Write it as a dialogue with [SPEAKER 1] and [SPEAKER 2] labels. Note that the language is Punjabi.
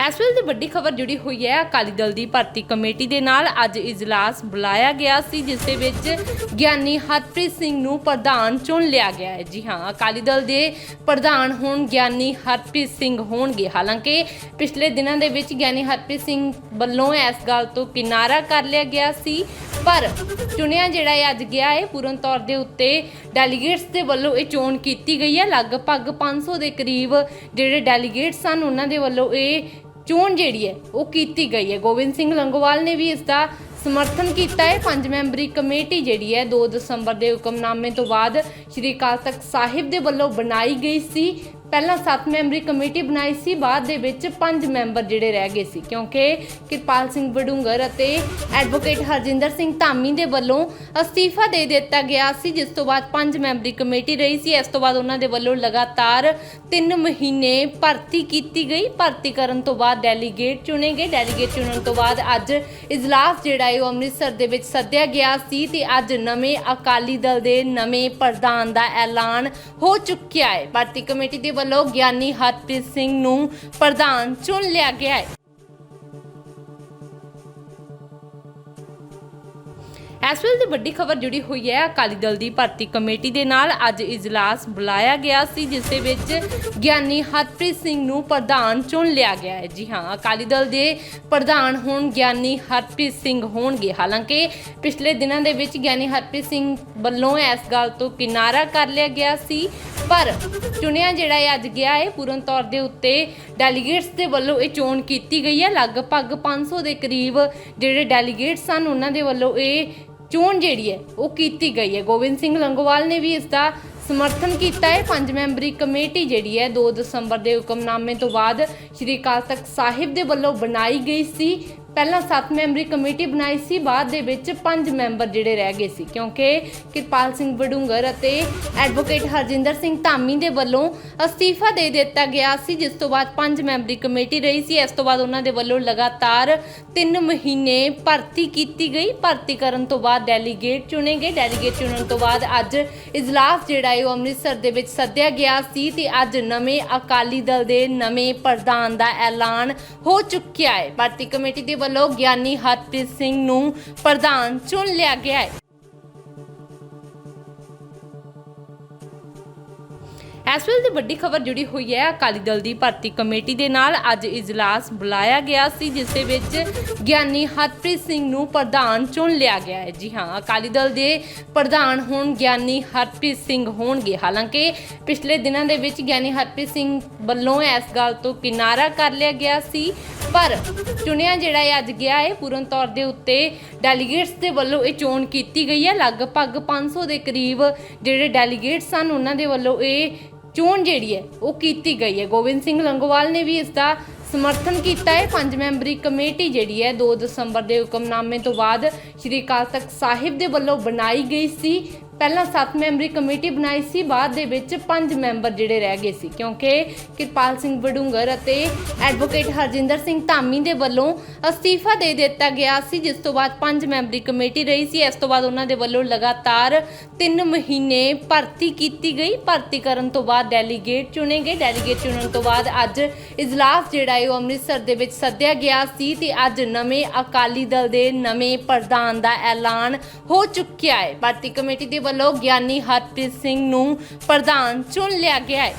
[SPEAKER 1] ਇਸ ਵੇਲੇ ਦੀ ਵੱਡੀ ਖਬਰ ਜੁੜੀ ਹੋਈ ਹੈ, ਅਕਾਲੀ ਦਲ ਦੀ ਭਰਤੀ ਕਮੇਟੀ ਦੇ ਨਾਲ ਅੱਜ ਇਜਲਾਸ ਬੁਲਾਇਆ ਗਿਆ ਸੀ, ਜਿਸ ਦੇ ਵਿੱਚ ਗਿਆਨੀ ਹਰਪ੍ਰੀਤ ਸਿੰਘ ਨੂੰ ਪ੍ਰਧਾਨ ਚੁਣ ਲਿਆ ਗਿਆ ਹੈ। ਜੀ ਹਾਂ, ਅਕਾਲੀ ਦਲ ਦੇ ਪ੍ਰਧਾਨ ਹੁਣ ਗਿਆਨੀ ਹਰਪ੍ਰੀਤ ਸਿੰਘ ਹੋਣਗੇ। ਹਾਲਾਂਕਿ, ਪਿਛਲੇ ਦਿਨਾਂ ਦੇ ਵਿੱਚ ਗਿਆਨੀ ਹਰਪ੍ਰੀਤ ਸਿੰਘ ਵੱਲੋਂ ਇਸ ਗੱਲ ਤੋਂ ਕਿਨਾਰਾ ਕਰ ਲਿਆ ਗਿਆ ਸੀ, ਪਰ ਚੁਣਿਆ ਜਿਹੜਾ ਇਹ ਅੱਜ ਗਿਆ ਹੈ, ਪੂਰਨ ਤੌਰ ਦੇ ਉੱਤੇ ਡੈਲੀਗੇਟਸ ਦੇ ਵੱਲੋਂ ਇਹ ਚੋਣ ਕੀਤੀ ਗਈ ਹੈ। ਲਗਭਗ 500 ਦੇ ਕਰੀਬ ਜਿਹੜੇ ਡੈਲੀਗੇਟਸ ਸਨ, ਉਹਨਾਂ ਦੇ ਵੱਲੋਂ ਇਹ ਚੋਣ ਜਿਹੜੀ ਹੈ, ਉਹ ਕੀਤੀ ਗਈ ਹੈ। ਗੋਬਿੰਦ ਸਿੰਘ ਲੰਗੋਵਾਲ ਨੇ ਵੀ ਇਸ ਦਾ ਸਮਰਥਨ ਕੀਤਾ ਹੈ। ਪੰਜ ਮੈਂਬਰੀ ਕਮੇਟੀ ਜਿਹੜੀ ਹੈ 2 ਦਸੰਬਰ ਦੇ ਹੁਕਮਨਾਮੇ ਤੋਂ ਬਾਅਦ ਸ਼੍ਰੀ ਅਕਾਲ ਤਖਤ ਸਾਹਿਬ ਦੇ ਵੱਲੋਂ ਬਣਾਈ ਗਈ ਸੀ। ਪਹਿਲਾਂ 7 ਮੈਂਬਰੀ ਕਮੇਟੀ ਬਣਾਈ ਸੀ, ਬਾਅਦ ਦੇ ਵਿੱਚ 5 ਮੈਂਬਰ ਜਿਹੜੇ ਰਹਿ ਗਏ ਸੀ, ਕਿਉਂਕਿ ਕਿਰਪਾਲ ਸਿੰਘ ਬਡੂੰਗਰ ਅਤੇ ਐਡਵੋਕੇਟ ਹਰਜਿੰਦਰ ਸਿੰਘ ਧਾਮੀ ਦੇ ਵੱਲੋਂ ਅਸਤੀਫਾ ਦੇ ਦਿੱਤਾ ਗਿਆ ਸੀ, ਜਿਸ ਤੋਂ ਬਾਅਦ 5 ਮੈਂਬਰੀ ਕਮੇਟੀ ਰਹੀ ਸੀ। ਇਸ ਤੋਂ ਬਾਅਦ ਉਹਨਾਂ ਦੇ ਵੱਲੋਂ ਲਗਾਤਾਰ 3 ਮਹੀਨੇ ਭਰਤੀ ਕੀਤੀ ਗਈ। ਭਰਤੀ ਕਰਨ ਤੋਂ ਬਾਅਦ ਡੈਲੀਗੇਟ ਚੁਣੇ ਗਏ। ਡੈਲੀਗੇਟ ਚੁਣਨ ਤੋਂ ਬਾਅਦ ਅੱਜ ਇਜਲਾਸ ਜਿਹੜਾ ਹੈ, ਉਹ ਅੰਮ੍ਰਿਤਸਰ ਦੇ ਵਿੱਚ ਸੱਦਿਆ ਗਿਆ ਸੀ ਤੇ ਅੱਜ ਨਵੇਂ ਅਕਾਲੀ ਦਲ ਦੇ ਨਵੇਂ ਪ੍ਰਧਾਨ ਦਾ ਐਲਾਨ ਹੋ ਚੁੱਕਿਆ ਹੈ। ਭਰਤੀ ਕਮੇਟੀ ਦੇ ਵੱਲੋਂ ਗਿਆਨੀ ਹਰਪ੍ਰੀਤ ਸਿੰਘ ਨੂੰ ਪ੍ਰਧਾਨ ਚੁਣ ਲਿਆ ਗਿਆ ਹੈ। ਇਸ ਵੇਲੇ ਦੀ ਵੱਡੀ ਖਬਰ ਜੁੜੀ ਹੋਈ ਹੈ। ਅਕਾਲੀ ਦਲ ਦੀ ਭਰਤੀ ਕਮੇਟੀ ਦੇ ਨਾਲ ਅੱਜ ਇਜਲਾਸ ਬੁਲਾਇਆ ਗਿਆ ਸੀ, ਜਿਸ ਦੇ ਵਿੱਚ ਗਿਆਨੀ ਹਰਪ੍ਰੀਤ ਸਿੰਘ ਨੂੰ ਪ੍ਰਧਾਨ ਚੁਣ ਲਿਆ ਗਿਆ ਹੈ। ਜੀ ਹਾਂ, ਅਕਾਲੀ ਦਲ ਦੇ ਪ੍ਰਧਾਨ ਹੁਣ ਗਿਆਨੀ ਹਰਪ੍ਰੀਤ ਸਿੰਘ ਹੋਣਗੇ। ਹਾਲਾਂਕਿ, ਪਿਛਲੇ ਦਿਨਾਂ ਦੇ ਵਿੱਚ ਗਿਆਨੀ ਹਰਪ੍ਰੀਤ ਸਿੰਘ ਵੱਲੋਂ ਇਸ ਗੱਲ ਤੋਂ ਕਿਨਾਰਾ ਕਰ ਲਿਆ ਗਿਆ ਸੀ ਪਰ ਚੁਣਿਆ ਜਿਹੜਾ ਹੈ ਅੱਜ ਗਿਆ ਹੈ ਪੂਰਨ ਤੌਰ ਦੇ ਉੱਤੇ ਡੈਲੀਗੇਟਸ ਦੇ ਵੱਲੋਂ ਇਹ ਚੋਣ ਕੀਤੀ ਗਈ ਹੈ। ਲਗਭਗ 500 ਦੇ ਕਰੀਬ ਜਿਹੜੇ ਡੈਲੀਗੇਟਸ ਸਨ ਉਹਨਾਂ ਦੇ ਵੱਲੋਂ ਇਹ ਚੋਣ ਜਿਹੜੀ ਹੈ, ਉਹ ਕੀਤੀ ਗਈ ਹੈ। ਗੋਬਿੰਦ ਸਿੰਘ ਲੰਗੋਵਾਲ ਨੇ ਵੀ ਇਸ ਦਾ ਸਮਰਥਨ ਕੀਤਾ ਹੈ। ਪੰਜ ਮੈਂਬਰੀ ਕਮੇਟੀ ਜਿਹੜੀ ਹੈ 2 ਦਸੰਬਰ ਦੇ ਹੁਕਮਨਾਮੇ ਤੋਂ ਬਾਅਦ ਸ਼੍ਰੀ ਅਕਾਲ ਤਖਤ ਸਾਹਿਬ ਦੇ ਵੱਲੋਂ ਬਣਾਈ ਗਈ ਸੀ। ਪਹਿਲਾਂ 7 ਮੈਂਬਰੀ ਕਮੇਟੀ ਬਣਾਈ ਸੀ, ਬਾਅਦ ਦੇ ਵਿੱਚ 5 ਮੈਂਬਰ ਜਿਹੜੇ ਰਹਿ ਗਏ ਸੀ। ਕਿਉਂਕਿ ਕਿਰਪਾਲ ਸਿੰਘ ਬਡੂੰਗਰ ਅਤੇ ਐਡਵੋਕੇਟ ਹਰਜਿੰਦਰ ਸਿੰਘ ਧਾਮੀ ਦੇ ਵੱਲੋਂ ਅਸਤੀਫਾ ਦੇ ਦਿੱਤਾ ਗਿਆ ਸੀ, ਜਿਸ ਤੋਂ ਬਾਅਦ 5 ਮੈਂਬਰੀ ਕਮੇਟੀ ਰਹੀ ਸੀ। ਇਸ ਤੋਂ ਬਾਅਦ ਉਹਨਾਂ ਦੇ ਵੱਲੋਂ ਲਗਾਤਾਰ 3 ਮਹੀਨੇ ਭਰਤੀ ਕੀਤੀ ਗਈ। ਭਰਤੀ ਕਰਨ ਤੋਂ ਬਾਅਦ ਡੈਲੀਗੇਟ ਚੁਣੇ ਗਏ। ਡੈਲੀਗੇਟ ਚੁਣਨ ਤੋਂ ਬਾਅਦ ਅੱਜ ਇਜਲਾਸ ਜਿਹੜਾ ਹੈ ਉਹ ਅੰਮ੍ਰਿਤਸਰ ਦੇ ਵਿੱਚ ਸੱਦਿਆ ਗਿਆ ਸੀ ਤੇ ਅੱਜ ਨਵੇਂ ਅਕਾਲੀ ਦਲ ਦੇ ਨਵੇਂ ਪ੍ਰਧਾਨ ਦਾ ਐਲਾਨ ਹੋ ਚੁੱਕਿਆ ਹੈ। ਭਾਰਤੀ ਕਮੇਟੀ ਦੇ ਵੱਲੋਂ ਗਿਆਨੀ ਹਰਪ੍ਰੀਤ ਸਿੰਘ ਨੂੰ ਪ੍ਰਧਾਨ ਚੁਣ ਲਿਆ ਗਿਆ ਹੈ। ਇਸ ਵੇਲੇ ਦੀ ਵੱਡੀ ਖਬਰ ਜੁੜੀ ਹੋਈ ਹੈ, ਅਕਾਲੀ ਦਲ ਦੀ ਭਰਤੀ ਕਮੇਟੀ ਦੇ ਨਾਲ ਅੱਜ ਇਜਲਾਸ ਬੁਲਾਇਆ ਗਿਆ ਸੀ, ਜਿਸ ਦੇ ਵਿੱਚ ਗਿਆਨੀ ਹਰਪ੍ਰੀਤ ਸਿੰਘ ਨੂੰ ਪ੍ਰਧਾਨ ਚੁਣ ਲਿਆ ਗਿਆ ਹੈ। ਜੀ ਹਾਂ, ਅਕਾਲੀ ਦਲ ਦੇ ਪ੍ਰਧਾਨ ਹੁਣ ਗਿਆਨੀ ਹਰਪ੍ਰੀਤ ਸਿੰਘ ਹੋਣਗੇ। ਹਾਲਾਂਕਿ, ਪਿਛਲੇ ਦਿਨਾਂ ਦੇ ਵਿੱਚ ਗਿਆਨੀ ਹਰਪ੍ਰੀਤ ਸਿੰਘ ਵੱਲੋਂ ਇਸ ਗੱਲ ਤੋਂ ਕਿਨਾਰਾ ਕਰ ਲਿਆ ਗਿਆ ਸੀ, ਪਰ ਚੁਣਿਆ ਜਿਹੜਾ ਹੈ ਅੱਜ ਗਿਆ ਹੈ, ਪੂਰਨ ਤੌਰ ਦੇ ਉੱਤੇ ਡੈਲੀਗੇਟਸ ਦੇ ਵੱਲੋਂ ਇਹ ਚੋਣ ਕੀਤੀ ਗਈ ਹੈ। ਲਗਭਗ 500 ਦੇ ਕਰੀਬ ਜਿਹੜੇ ਡੈਲੀਗੇਟਸ ਸਨ, ਉਹਨਾਂ ਦੇ ਵੱਲੋਂ ਇਹ ਚੋਣ ਜਿਹੜੀ ਹੈ, ਉਹ ਕੀਤੀ ਗਈ ਹੈ। ਗੋਬਿੰਦ ਸਿੰਘ ਲੰਗੋਵਾਲ ਨੇ ਵੀ ਇਸ ਦਾ ਸਮਰਥਨ ਕੀਤਾ ਹੈ। ਪੰਜ ਮੈਂਬਰੀ ਕਮੇਟੀ ਜਿਹੜੀ ਹੈ 2 ਦਸੰਬਰ ਦੇ ਹੁਕਮਨਾਮੇ ਤੋਂ ਬਾਅਦ ਸ਼੍ਰੀ ਅਕਾਲ ਤਖਤ ਸਾਹਿਬ ਦੇ ਵੱਲੋਂ ਬਣਾਈ ਗਈ ਸੀ। ਪਹਿਲਾਂ 7 ਮੈਂਬਰੀ ਕਮੇਟੀ ਬਣਾਈ ਸੀ, ਬਾਅਦ ਦੇ ਵਿੱਚ 5 ਮੈਂਬਰ ਜਿਹੜੇ ਰਹਿ ਗਏ ਸੀ। ਕਿਉਂਕਿ ਕਿਰਪਾਲ ਸਿੰਘ ਵਡੂੰਗਰ ਅਤੇ ਐਡਵੋਕੇਟ ਹਰਜਿੰਦਰ ਸਿੰਘ ਧਾਮੀ ਦੇ ਵੱਲੋਂ ਅਸਤੀਫਾ ਦੇ ਦਿੱਤਾ ਗਿਆ ਸੀ, ਜਿਸ ਤੋਂ ਬਾਅਦ 5 ਮੈਂਬਰੀ ਕਮੇਟੀ ਰਹੀ ਸੀ। ਇਸ ਤੋਂ ਬਾਅਦ ਉਹਨਾਂ ਦੇ ਵੱਲੋਂ ਲਗਾਤਾਰ 3 ਮਹੀਨੇ ਭਰਤੀ ਕੀਤੀ ਗਈ। ਭਰਤੀ ਕਰਨ ਤੋਂ ਬਾਅਦ ਡੈਲੀਗੇਟ ਚੁਣੇ ਗਏ। ਡੈਲੀਗੇਟ ਚੁਣਨ ਤੋਂ ਬਾਅਦ ਅੱਜ ਇਜਲਾਸ ਜਿਹੜਾ ਹੈ, ਉਹ ਅੰਮ੍ਰਿਤਸਰ ਦੇ ਵਿੱਚ ਸੱਦਿਆ ਗਿਆ ਸੀ ਤੇ ਅੱਜ ਨਵੇਂ ਅਕਾਲੀ ਦਲ ਦੇ ਨਵੇਂ ਪ੍ਰਧਾਨ ਦਾ ਐਲਾਨ ਹੋ ਚੁੱਕਿਆ ਹੈ। ਭਰਤੀ ਕਮੇਟੀ ਦੇ ਵੱਲੋਂ ਗਿਆਨੀ ਹਰਪ੍ਰੀਤ ਸਿੰਘ ਨੂੰ ਪ੍ਰਧਾਨ ਚੁਣ ਲਿਆ ਗਿਆ ਹੈ।